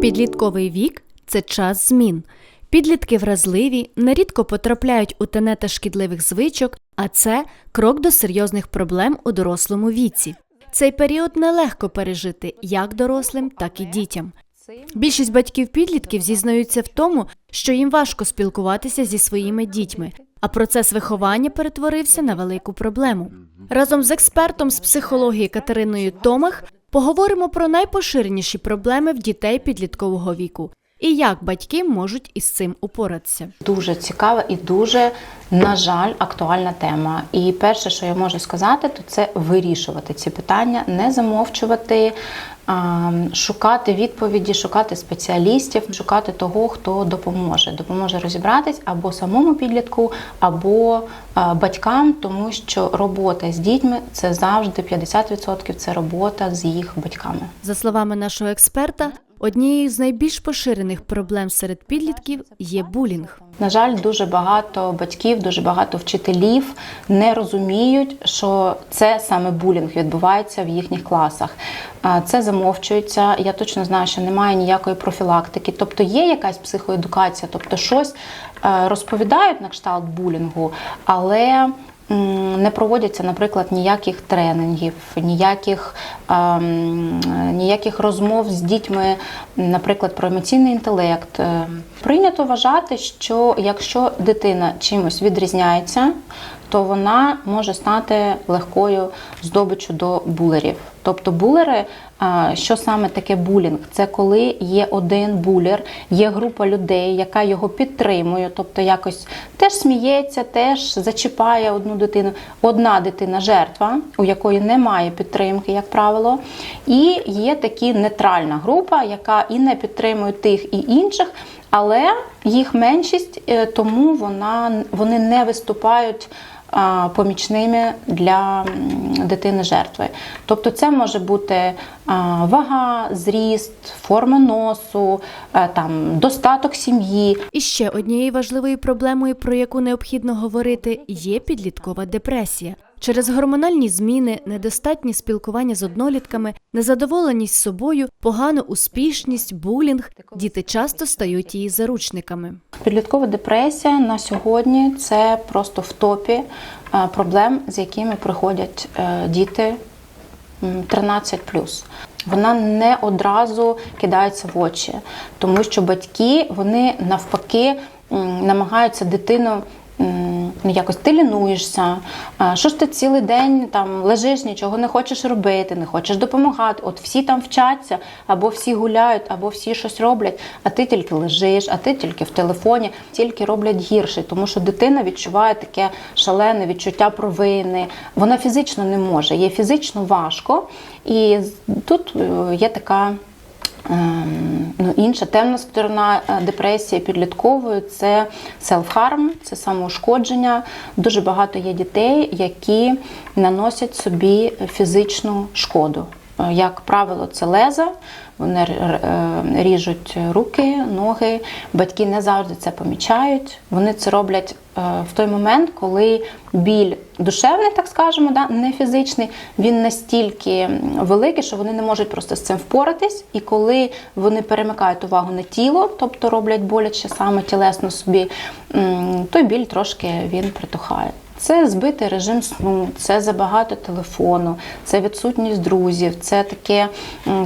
Підлітковий вік це час змін. Підлітки вразливі, нерідко потрапляють у тенета шкідливих звичок, а це крок до серйозних проблем у дорослому віці. Цей період нелегко пережити як дорослим, так і дітям. Більшість батьків підлітків зізнаються в тому, що їм важко спілкуватися зі своїми дітьми, а процес виховання перетворився на велику проблему. Разом з експертом з психології Катериною Томах поговоримо про найпоширеніші проблеми в дітей підліткового віку і як батьки можуть із цим упоратися. Дуже цікава і дуже, на жаль, актуальна тема. І перше, що я можу сказати, то це вирішувати ці питання, не замовчувати, шукати відповіді, шукати спеціалістів, шукати того, хто допоможе. Допоможе розібратись або самому підлітку, або батькам, тому що робота з дітьми це завжди 50% це робота з їх батьками. За словами нашого експерта, однією з найбільш поширених проблем серед підлітків є булінг. На жаль, дуже багато батьків, дуже багато вчителів не розуміють, що це саме булінг відбувається в їхніх класах. Це замовчується. Я точно знаю, що немає ніякої профілактики. Тобто є якась психоедукація, тобто щось е, розповідають на кшталт булінгу, але не проводяться, наприклад, ніяких тренінгів, ніяких, ем, ніяких розмов з дітьми, наприклад, про емоційний інтелект. Е, Прийнято вважати, що якщо дитина чимось відрізняється, то вона може стати легкою здобиччю до булерів. Тобто булери, що саме таке булінг? Це коли є один булер, є група людей, яка його підтримує, тобто якось теж сміється, теж зачіпає одну дитину. Одна дитина жертва, у якої немає підтримки, як правило, і є такі нейтральна група, яка і не підтримує тих і інших. Але їх меншість, е, тому вона, вони не виступають помічними для дитини жертви. Тобто це може бути вага, зріст, форма носу, е, там, достаток сім'ї. І ще однією важливою проблемою, про яку необхідно говорити, є підліткова депресія. Через гормональні зміни, недостатнє спілкування з однолітками, незадоволеність собою, погану успішність, булінг, діти часто стають її заручниками. Підліткова депресія на сьогодні це просто в топі е, проблем, з якими приходять е, діти м, 13 Вона не одразу кидається в очі, тому що батьки вони навпаки намагаються дитину. Ну, якось ти лінуєшся, що ж ти цілий день там лежиш, нічого не хочеш робити, не хочеш допомагати. От всі там вчаться, або всі гуляють, або всі щось роблять, а ти тільки лежиш, а ти тільки в телефоні, тільки роблять гірше, тому що дитина відчуває таке шалене відчуття провини. Вона фізично не може, їй фізично важко. І тут е, є така. Ем, Ну, інша темна сторона е, депресії підліткової це селф-харм, це самоушкодження. Дуже багато є дітей, які наносять собі фізичну шкоду. Як правило, це леза, вони е, ріжуть руки, ноги. Батьки не завжди це помічають. Вони це роблять е, в той момент, коли біль душевний, так скажемо, да, не фізичний, він настільки великий, що вони не можуть просто з цим впоратись. І коли вони перемикають увагу на тіло, тобто роблять боляче саме тілесно собі, той біль трошки він притухає. Це збитий режим сну, це забагато телефону, це відсутність друзів, це таке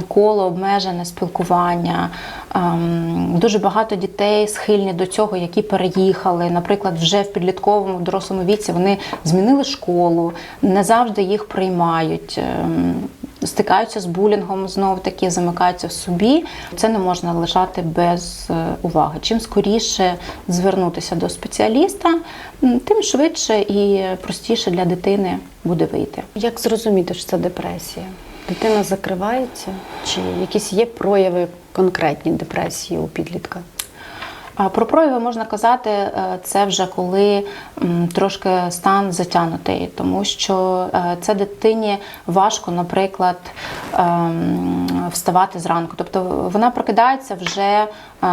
коло обмежене спілкування. Ем, Дуже багато дітей схильні до цього, які переїхали. Наприклад, вже в підлітковому дорослому віці вони змінили школу, не завжди їх приймають. Стикаються з булінгом, знову таки замикаються в собі. Це не можна лишати без е, уваги. Чим скоріше звернутися до спеціаліста, тим швидше і простіше для дитини буде вийти. Як зрозуміти, що це депресія? Дитина закривається, чи якісь є прояви конкретні депресії у підлітка? Про прояви можна казати, е, це вже коли трошки стан затягнутий, тому що е, це дитині важко, наприклад, ем, вставати зранку. Тобто вона прокидається вже е,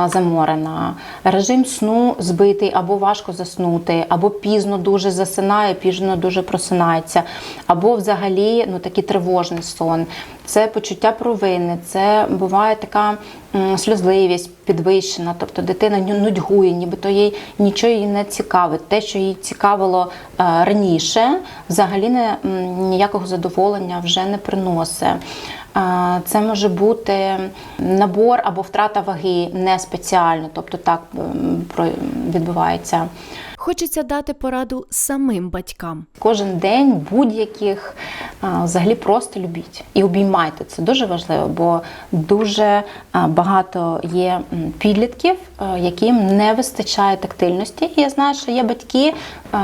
заморена, режим сну збитий, або важко заснути, або пізно дуже засинає, пізно дуже просинається, або взагалі ну, такий тривожний сон. це почуття провини, це буває така сльозливість підвищена, тобто дитина нудьгує, нібито їй нічого їй не цікавить. Те, що їй цікавило е, раніше, взагалі не, ніякого задоволення вже не приносить. Е, Це може бути набор або втрата ваги не спеціально, тобто так відбувається. Хочеться дати пораду самим батькам. Кожен день будь-яких взагалі просто любіть і обіймайте. Це дуже важливо, бо дуже багато є підлітків, яким не вистачає тактильності. І я знаю, що є батьки,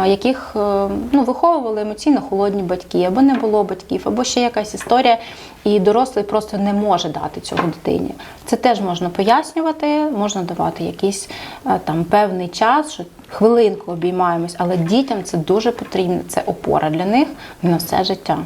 яких е, ну, виховували емоційно холодні батьки, або не було батьків, або ще якась історія, і дорослий просто не може дати цього дитині. Це теж можна пояснювати, можна давати якийсь е, там певний час, що хвилинку обіймаємось, але дітям це дуже потрібно, це опора для них на все життя.